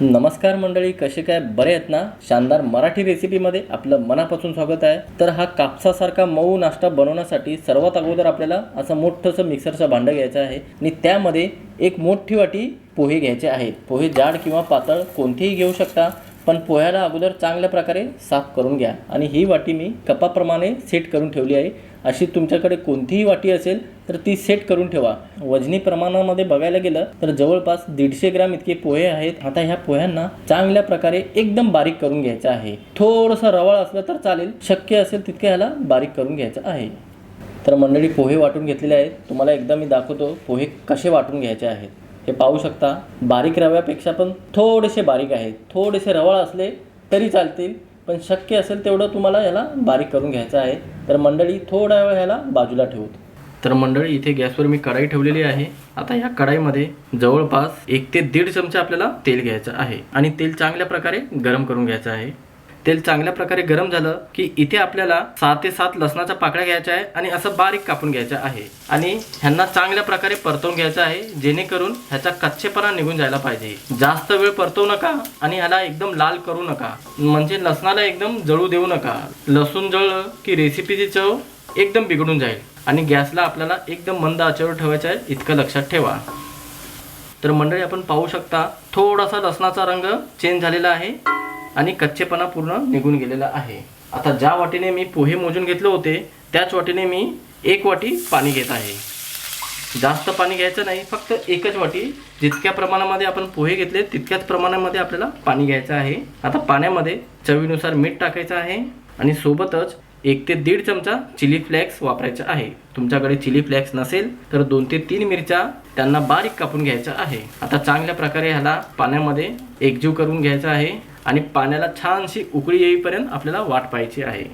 नमस्कार मंडळी कसे काय? बरे आहेत ना? शानदार मराठी रेसिपीमध्ये आपलं मनापासून स्वागत आहे. तर हा कापसासारखा मऊ नाश्ता बनवण्यासाठी सर्वात अगोदर आपल्याला असं मोठंसं मिक्सरचं भांडं घ्यायचं आहे. आणि त्यामध्ये एक मोठी वाटी पोहे घ्यायचे आहेत. पोहे जाड किंवा पातळ कोणतेही घेऊ शकता. पण पोह्याला अगोदर चांगल्या प्रकारे साफ करून घ्या. आणि ही वाटी मी कपाप्रमाणे सेट करून ठेवली आहे. अशी तुमच्याकडे कोणतीही वाटी असेल तर ती सेट करून ठेवा. वजनी प्रमाणामध्ये बघायला गेलं तर जवळपास दीडशे ग्राम इतके पोहे आहेत. आता ह्या पोह्यांना चांगल्या प्रकारे एकदम बारीक करून घ्यायचं आहे. थोडंसं रवाळ असलं तर चालेल. शक्य असेल तितके ह्याला बारीक करून घ्यायचं आहे. तर मंडळी पोहे वाटून घेतलेले आहेत. तुम्हाला एकदा मी दाखवतो पोहे कसे वाटून घ्यायचे आहेत. हे पाहू शकता. बारीक रव्यापेक्षा पण थोडेसे बारीक आहेत. थोडेसे रवाळ असले तरी चालतील पण शक्य असेल तेवढं तुम्हाला याला बारीक करून घ्यायचं आहे. तर मंडळी थोडा वेळ ह्याला बाजूला ठेवू. तर मंडळी इथे गॅसवर मी कढाई ठेवलेली आहे. आता या कढाईमध्ये जवळपास एक ते दीड चमचा आपल्याला तेल घ्यायचं आहे आणि तेल चांगल्या प्रकारे गरम करून घ्यायचं आहे. तेल चांगल्या प्रकारे गरम झालं की इथे आपल्याला सहा ते सात लसणाच्या पाकळ्या घ्यायच्या आहे आणि असं बारीक कापून घ्यायचं आहे. आणि ह्यांना चांगल्या प्रकारे परतवून घ्यायचं आहे जेणेकरून ह्याचा कच्चेपणा निघून जायला पाहिजे. जास्त वेळ परतवू नका आणि ह्याला एकदम लाल करू नका. म्हणजे लसणाला एकदम जळू देऊ नका. लसूण जळलं की रेसिपीची चव एकदम बिघडून जाईल. आणि गॅसला आपल्याला एकदम मंद आचेवर ठेवायचं आहे इतकं लक्षात ठेवा. तर मंडळी आपण पाहू शकता थोडासा लसणाचा रंग चेंज झालेला आहे. आणि कच्चेपणा पूर्ण निघून गेलेला आहे. आता ज्या वाटीने मी पोहे मोजून घेतले होते त्याच वाटीने मी एक वाटी पाणी घेत आहे. जास्त पाणी घ्यायचं नाही फक्त एकच वाटी. जितक्या प्रमाणामध्ये आपण पोहे घेतले तितक्याच प्रमाणामध्ये आपल्याला पाणी घ्यायचं आहे. आता पाण्यामध्ये चवीनुसार मीठ टाकायचं आहे आणि सोबतच एक ते दीड चमचा चिली फ्लेक्स वापरायचा आहे. तुमच्याकडे चिली फ्लेक्स नसेल तर दोन ते तीन मिरच्या त्यांना बारीक कापून घ्यायचं आहे. आता चांगल्या प्रकारे ह्याला पाण्यामध्ये एकजीव करून घ्यायचा आहे. आणि पाण्याला छानशी उकळी येईपर्यंत आपल्याला वाट पाहायची आहे.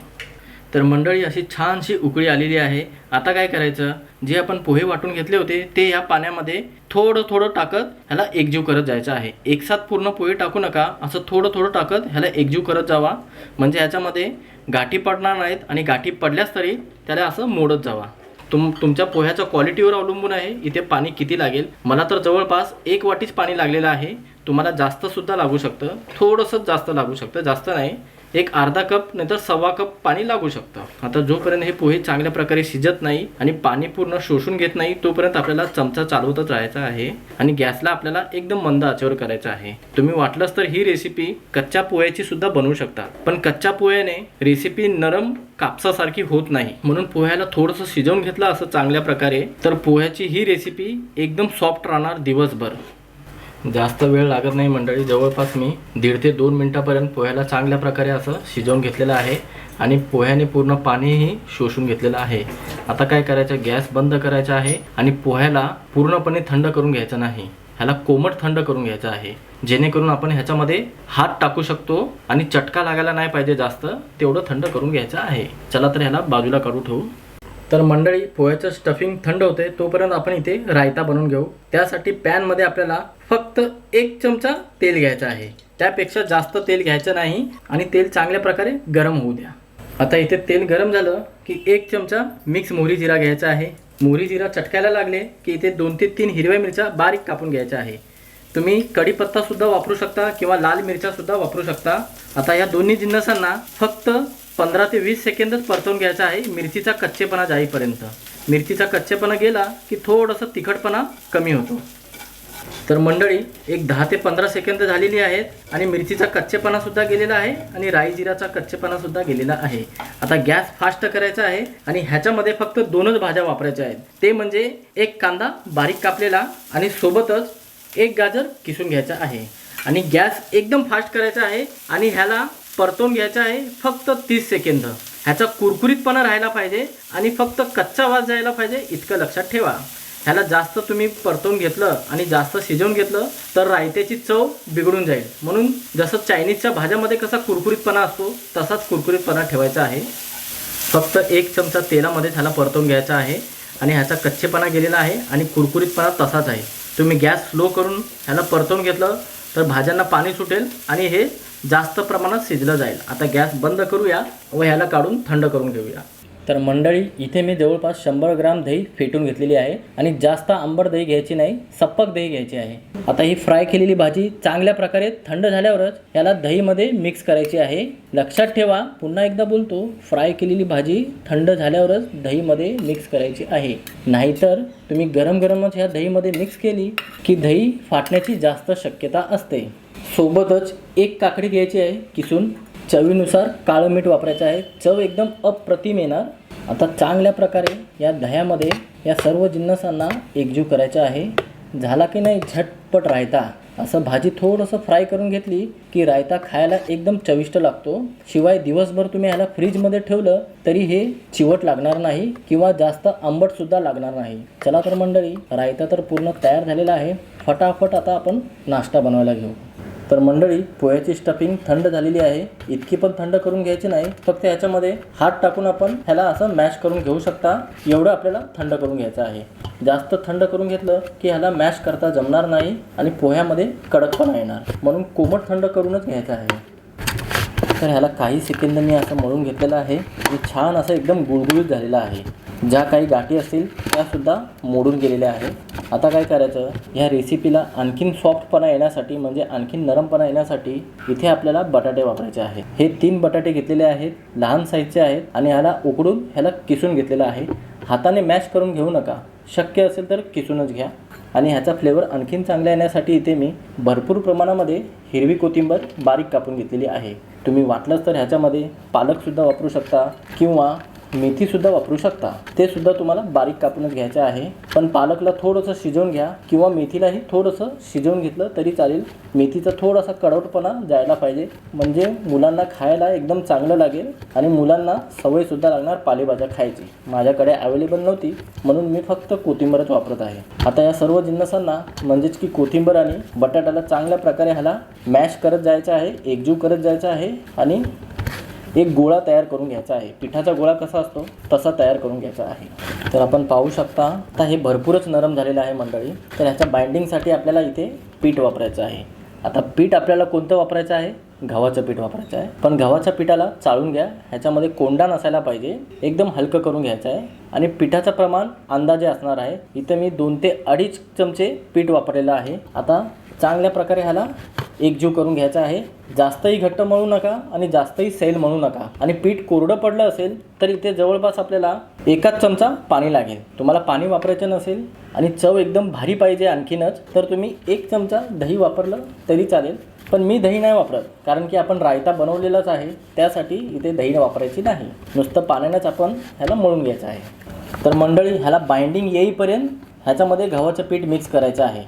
तर मंडळी अशी छानशी उकळी आलेली आहे. आता काय करायचं? जे आपण पोहे वाटून घेतले होते ते या पाण्यामध्ये थोडं थोडं टाकत ह्याला एकजीव करत जायचं आहे. एकसाथ पूर्ण पोहे टाकू नका असं थोडं थोडं टाकत ह्याला एकजीव करत जावा. म्हणजे ह्याच्यामध्ये गाठी पडणार नाहीत आणि गाठी पडल्यास तरी त्याला असं मोडत जावा. तुम तुमच्या पोह्याच्या क्वालिटीवर अवलंबून आहे. इथे पाणी किती लागेल? मला तर जवळपास एक वाटीच पाणी लागलेलं आहे. तुम्हाला जास्तसुद्धा लागू शकतं. थोडंसं जास्त लागू शकतं. जास्त नाही. एक अर्धा कप नाहीतर सव्वा कप पाणी लागू शकतं. आता जोपर्यंत हे पोहे चांगल्या प्रकारे शिजत नाही आणि पाणी पूर्ण शोषून घेत नाही तोपर्यंत आपल्याला चमचा चालवतच राहायचा आहे आणि गॅसला आपल्याला एकदम मंद आचेवर करायचं आहे. तुम्ही वाटलंच तर ही रेसिपी कच्च्या पोह्याची सुद्धा बनवू शकता पण कच्च्या पोह्याने रेसिपी नरम कापसासारखी होत नाही. म्हणून पोह्याला थोडंसं शिजवून घेतलं असं चांगल्या प्रकारे तर पोह्याची ही रेसिपी एकदम सॉफ्ट राहणार दिवसभर. जास्त वेळ लागत नाही मंडळी. जवळपास मी दीड ते दोन मिनटापर्यंत पोह्याला चांगल्या प्रकारे असं शिजवून घेतलेलं आहे आणि पोह्याने पूर्ण पाणीही शोषून घेतलेलं आहे. आता काय करायचं? गॅस बंद करायचा आहे आणि पोह्याला पूर्णपणे थंड करून घ्यायचं नाही. ह्याला कोमट थंड करून घ्यायचं आहे. जेणेकरून आपण ह्याच्यामध्ये हात टाकू शकतो आणि चटका लागायला नाही पाहिजे जास्त तेवढं थंड करून घ्यायचं आहे. चला तर ह्याला बाजूला काढू ठेवू. तर मंडळी पोह्याचं स्टफिंग थंड होते तोपर्यंत आपण इथे रायता बनवून घेऊ. त्यासाठी पॅनमध्ये आपल्याला फक्त एक चमचा तेल घ्यायचं आहे. त्यापेक्षा जास्त तेल घ्यायचं नाही आणि तेल चांगल्या प्रकारे गरम होऊ द्या. आता इथे तेल गरम झालं की एक चमचा मिक्स मोहरी जिरा घ्यायचा आहे. मोहरी जिरा चटकायला लागले की इथे दोन ते तीन हिरव्या मिरच्या बारीक कापून घ्यायच्या आहे. तुम्ही कढीपत्तासुद्धा वापरू शकता किंवा लाल मिरच्यासुद्धा वापरू शकता. आता या दोन्ही जिन्नसांना फक्त पंधरा ते वीस सेकंदच परतवून घ्यायचा आहे मिरचीचा कच्चेपणा जाईपर्यंत. मिरचीचा कच्चेपणा गेला की थोडंसं तिखटपणा कमी होतो. तर मंडळी एक दहा ते पंधरा सेकंद झालेली आहेत आणि मिरचीचा कच्चेपणा सुद्धा गेलेला आहे आणि राई जिराचा कच्चेपणा सुद्धा गेलेला आहे. आता गॅस फास्ट करायचा आहे आणि ह्याच्यामध्ये फक्त दोनच भाज्या वापरायच्या आहेत. ते म्हणजे एक कांदा बारीक कापलेला आणि सोबतच एक गाजर किसून घ्यायचा आहे. आणि गॅस एकदम फास्ट करायचा आहे आणि ह्याला परतवून घ्यायचा आहे फक्त तीस सेकंद. ह्याचा कुरकुरीतपणा राहायला पाहिजे आणि फक्त कच्चा वास जायला पाहिजे इतकं लक्षात ठेवा. ह्याला जास्त तुम्ही परतवून घेतलं आणि जास्त शिजवून घेतलं तर रायत्याची चव बिघडून जाईल. म्हणून जसं चायनीजच्या भाज्यामध्ये कसा कुरकुरीतपणा असतो तसाच कुरकुरीतपणा ठेवायचा आहे. फक्त एक चमचा तेलामध्ये ह्याला परतवून घ्यायचा आहे आणि ह्याचा कच्चेपणा गेलेला आहे आणि कुरकुरीतपणा तसाच आहे. तुम्ही गॅस स्लो करून ह्याला परतवून घेतलं तर भाज्यांना पाणी सुटेल आणि हे जास्त प्रमाणात शिजलं जाईल. आता गॅस बंद करूया व ह्याला काढून थंड करून घेऊया. तर मंडळी इथे मी जवळपास शंभर ग्राम दही फेटून घेतलेली आहे आणि जास्त आंबट दही घ्यायची नाही सप्पक दही घ्यायची आहे. आता ही फ्राय केलेली भाजी चांगल्या प्रकारे थंड झाल्यावरच याला दहीमध्ये मिक्स करायची आहे. लक्षात ठेवा पुन्हा एकदा बोलतो फ्राय केलेली भाजी थंड झाल्यावरच दहीमध्ये मिक्स करायची आहे. नाहीतर तुम्ही गरम गरमच ह्या दहीमध्ये मिक्स केली की दही फाटण्याची जास्त शक्यता असते. सोबतच एक काकडी घ्यायची आहे किसून चवीनुसार काळं मीठ वापरायचं आहे. चव एकदम अप्रतिम येणार. आता चांगल्या प्रकारे या दह्यामध्ये या सर्व जिन्नसांना एकजीव करायचं आहे. झाला की नाही झटपट रायता? असं भाजी थोडंसं फ्राय करून घेतली की रायता खायला एकदम चविष्ट लागतो. शिवाय दिवसभर तुम्ही ह्याला फ्रीजमध्ये ठेवलं तरी हे चिवट लागणार नाही किंवा जास्त आंबटसुद्धा लागणार नाही. चला तर मंडळी रायता तर पूर्ण तयार झालेला आहे. फटाफट आता आपण नाश्ता बनवायला घेऊ. तर मंडळी पोह्याची स्टफिंग थंड झालेली आहे. इतकी पण थंड करून घ्यायची नाही. फक्त ह्याच्यामध्ये हात टाकून आपण ह्याला असं मॅश करून घेऊ शकता. एवढं आपल्याला थंड करून घ्यायचं आहे. जास्त थंड करून घेतलं की ह्याला मॅश करता जमणार नाही आणि पोह्यामध्ये कडक पण येणार. म्हणून कोमट थंड करूनच घ्यायचं आहे. तर ह्याला काही सेकंद मी असं मळून घेतलेलं आहे. जे छान असं एकदम गुळगुळीत झालेलं आहे. ज्या काही गाठी असतील त्यासुद्धा मोडून गेलेल्या आहेत. आता काय करायचं? ह्या रेसिपीला आणखीन सॉफ्टपणा येण्यासाठी म्हणजे आणखीन नरमपणा येण्यासाठी इथे आपल्याला बटाटे वापरायचे आहेत. हे तीन बटाटे घेतलेले आहेत लहान साईजचे आहेत आणि ह्याला उकडून ह्याला किसून घेतलेलं आहे. हाताने मॅश करून घेऊ नका. शक्य असेल तर किसूनच घ्या. आणि ह्याचा फ्लेवर आणखीन चांगला येण्यासाठी इथे मी भरपूर प्रमाणामध्ये हिरवी कोथिंबर बारीक कापून घेतलेली आहे. तुम्ही वाटलंच तर ह्याच्यामध्ये पालकसुद्धा वापरू शकता किंवा मेथीसुद्धा वापरू शकता. ते सुद्धा तुम्हाला बारीक कापूनच घ्यायचं आहे. पण पालकला थोडंसं शिजवून घ्या किंवा मेथीलाही थोडंसं शिजवून घेतलं तरी चालेल. मेथीचा थोडासा कडवटपणा जायला पाहिजे. म्हणजे मुलांना खायला एकदम चांगलं लागेल आणि मुलांना सवयसुद्धा लागणार पालेभाज्या खायची. माझ्याकडे अवेलेबल नव्हती म्हणून मी फक्त कोथिंबरच वापरत आहे. आता या सर्व जिन्नसांना म्हणजेच की कोथिंबर आणि बटाट्याला चांगल्या प्रकारे ह्याला मॅश करत जायचं आहे एकजीव करत जायचं आहे आणि एक गोळा तयार करून घ्यायचा आहे. पिठाचा गोळा कसा असतो तसा तयार करून घ्यायचा आहे. तर आपण पाहू शकता आता हे भरपूरच नरम झालेलं आहे मंडळी. तर ह्याच्या बाइंडिंगसाठी आपल्याला इथे पीठ वापरायचं आहे. आता पीठ आपल्याला कोणतं वापरायचं आहे? गव्हाचं पीठ वापरायचं आहे. पण गव्हाच्या पिठाला चाळून घ्या. ह्याच्यामध्ये कोंडा नसायला पाहिजे. एकदम हलकं करून घ्यायचं आहे. आणि पिठाचं प्रमाण अंदाजे असणार आहे. इथं मी दोन ते अडीच चमचे पीठ वापरलेलं आहे. आता चांगल्या प्रकारे ह्याला एकजीव करून घ्यायचा आहे. जास्तही घट्ट मळू नका आणि जास्तही सैल म्हणू नका. आणि पीठ कोरडं पडलं असेल तर इथे जवळपास आपल्याला एकाच चमचा पाणी लागेल. तुम्हाला पाणी वापरायचं नसेल आणि चव एकदम भारी पाहिजे आणखीनच तर तुम्ही एक चमचा दही वापरलं तरी चालेल. पण मी दही नाही वापरत कारण की आपण रायता बनवलेलाच आहे. त्यासाठी इथे दही वापरायची नाही. नुसतं पाण्यानेच आपण ह्याला मळून घ्यायचं आहे. तर मंडळी ह्याला बाइंडिंग येईपर्यंत ह्याच्यामध्ये गव्हाचं पीठ मिक्स करायचं आहे.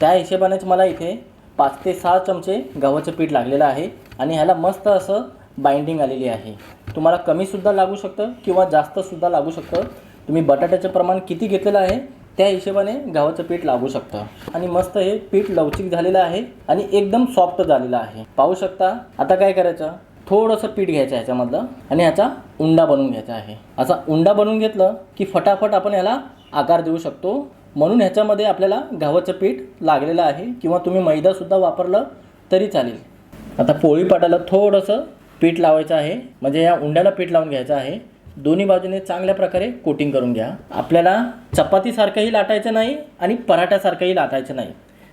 त्या हिशेबानेच मला इथे पाच ते सहा चमचे गव्हाचं पीठ लागलेलं आहे आणि ह्याला मस्त असं बाइंडिंग आलेली आहे. तुम्हाला कमीसुद्धा लागू शकतं किंवा जास्तसुद्धा लागू शकतं. तुम्ही बटाट्याचं प्रमाण किती घेतलेलं आहे त्या हिशेबाने गव्हाचं पीठ लागू शकतं. आणि मस्त हे पीठ लवचिक झालेलं आहे आणि एकदम सॉफ्ट झालेलं आहे. पाहू शकता आता काय करायचं? थोडंसं पीठ घ्यायचं ह्याच्यामधलं आणि ह्याचा उंडा बनवून घ्यायचा आहे. असा उंडा बनवून घेतलं की फटाफट आपण ह्याला आकार देऊ शकतो. म्हणून ह्याच्यामध्ये आपल्याला गव्हाचं पीठ लागलेलं आहे किंवा तुम्ही मैदासुद्धा वापरलं तरी चालेल. आता पोळी पाटाला थोडंसं पीठ लावायचं आहे. म्हणजे या उंड्याला पीठ लावून घ्यायचं आहे. दोन्ही बाजूने चांगल्या प्रकारे कोटिंग करून घ्या. आपल्याला चपातीसारखंही लाटायचं नाही आणि पराठ्यासारखंही लाटायचं नाही.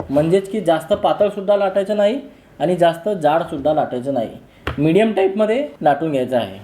म्हणजेच की जास्त पातळसुद्धा लाटायचं नाही आणि जास्त जाडसुद्धा लाटायचं नाही. मीडियम टाईपमध्ये लाटून घ्यायचं आहे.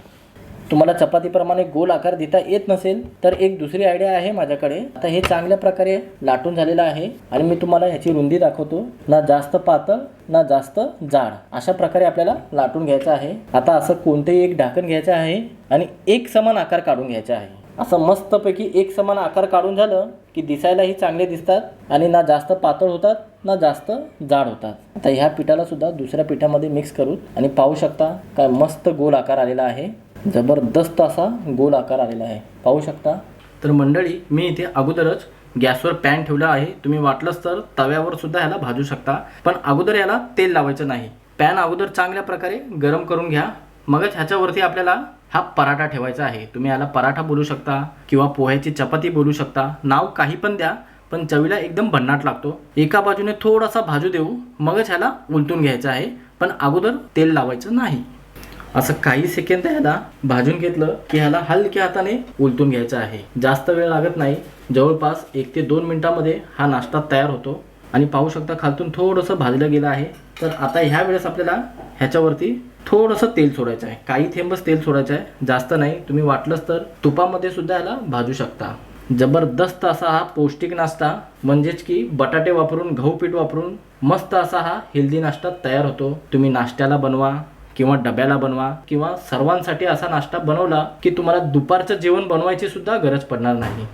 तुम्हाला चपातीप्रमाणे गोल आकार देता येत नसेल तर एक दुसरी आयडिया आहे माझ्याकडे. आता हे चांगल्या प्रकारे लाटून झालेलं आहे आणि मी तुम्हाला ह्याची रुंदी दाखवतो. ना जास्त पातळ ना जास्त जाड. अशा प्रकारे आपल्याला लाटून घ्यायचं आहे. आता असं कोणतेही एक ढाकण घ्यायचं आहे आणि एक समान आकार काढून घ्यायचा आहे. असं मस्तपैकी एक समान आकार काढून झालं की दिसायलाही चांगले दिसतात आणि ना जास्त पातळ होतात ना जास्त जाड होतात. आता ह्या पिठाला सुद्धा दुसऱ्या पिठामध्ये मिक्स करू आणि पाहू शकता काय मस्त गोल आकार आलेला आहे. जबरदस्त असा गोल आकार आलेला आहे. पाहू शकता? तर मंडळी मी इथे अगोदरच गॅसवर पॅन ठेवला आहे. तुम्ही वाटलंच तर तव्यावर सुद्धा ह्याला भाजू शकता. पण अगोदर याला तेल लावायचं नाही. पॅन अगोदर चांगल्या प्रकारे गरम करून घ्या. मगच ह्याच्यावरती आपल्याला हा पराठा ठेवायचा आहे. तुम्ही याला पराठा बोलू शकता किंवा पोह्याची चपाती बोलू शकता. नाव काही पण द्या पण चवीला एकदम भन्नाट लागतो. एका बाजूने थोडासा भाजू देऊ. मगच ह्याला उलटून घ्यायचं आहे. पण अगोदर तेल लावायचं नाही. असं काही सेकंद ह्याला भाजून घेतलं की ह्याला हलक्या हाताने उलटून घ्यायचं आहे. जास्त वेळ लागत नाही. जवळपास एक ते दोन मिनिटामध्ये हा नाश्ता तयार होतो. आणि पाहू शकता खालतून थोडंसं भाजलं गेलं आहे. तर आता ह्या वेळेस आपल्याला ह्याच्यावरती थोडंसं तेल सोडायचं आहे. काही थेंबच तेल सोडायचं आहे. जास्त नाही. तुम्ही वाटलंच तर तुपामध्ये सुद्धा ह्याला भाजू शकता. जबरदस्त असा हा पौष्टिक नाश्ता. म्हणजेच की बटाटे वापरून गहू पीठ वापरून मस्त असा हा हेल्दी नाश्ता तयार होतो. तुम्ही नाश्त्याला बनवा. किंवा डब्याला बनवा किंवा सर्वांसाठी असा नाश्ता बनवला की तुम्हाला दुपारचं जेवण बनवायची सुद्धा गरज पडणार नाही.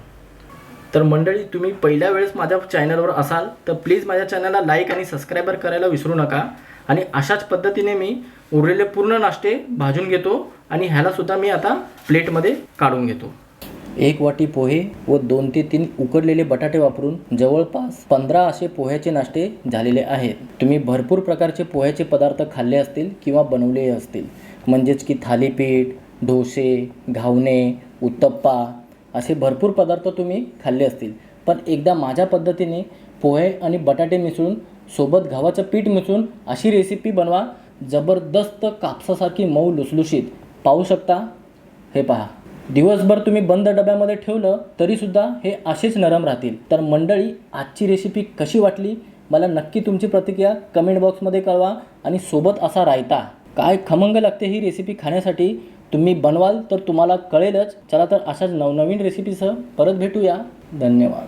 तर मंडळी तुम्ही पहिल्या वेळेस माझ्या चॅनलवर असाल तर प्लीज माझ्या चॅनलला लाईक आणि सबस्क्रायबर करायला विसरू नका. आणि अशाच पद्धतीने मी उरलेले पूर्ण नाश्ते भाजून घेतो आणि ह्यालासुद्धा मी आता प्लेटमध्ये काढून घेतो. एक वाटी पोहे व दोन ते तीन उकडलेले बटाटे वापरून जवळपास पंधरा असे पोह्याचे नाश्ते झालेले आहेत. तुम्ही भरपूर प्रकारचे पोह्याचे पदार्थ खाल्ले असतील किंवा बनवले असतील. म्हणजेच की थालीपीठ डोसे घावणे उत्तप्पा असे भरपूर पदार्थ तुम्ही खाल्ले असतील. पण एकदा माझ्या पद्धतीने पोहे आणि बटाटे मिसळून सोबत गव्हाचं पीठ मिसळून अशी रेसिपी बनवा. जबरदस्त कापसासारखी मऊ लुसलुशीत. पाहू शकता? हे पहा. दिवसभर तुम्ही बंद डब्यामध्ये ठेवलं तरीसुद्धा हे असेच नरम राहतील. तर मंडळी आजची रेसिपी कशी वाटली? मला नक्की तुमची प्रतिक्रिया कमेंट बॉक्समध्ये कळवा आणि सोबत असा रायता. काय खमंग लागते ही रेसिपी खाण्यासाठी? तुम्ही बनवाल तर तुम्हाला कळेलच. चला तर अशाच नवनवीन रेसिपीसह परत भेटूया. धन्यवाद.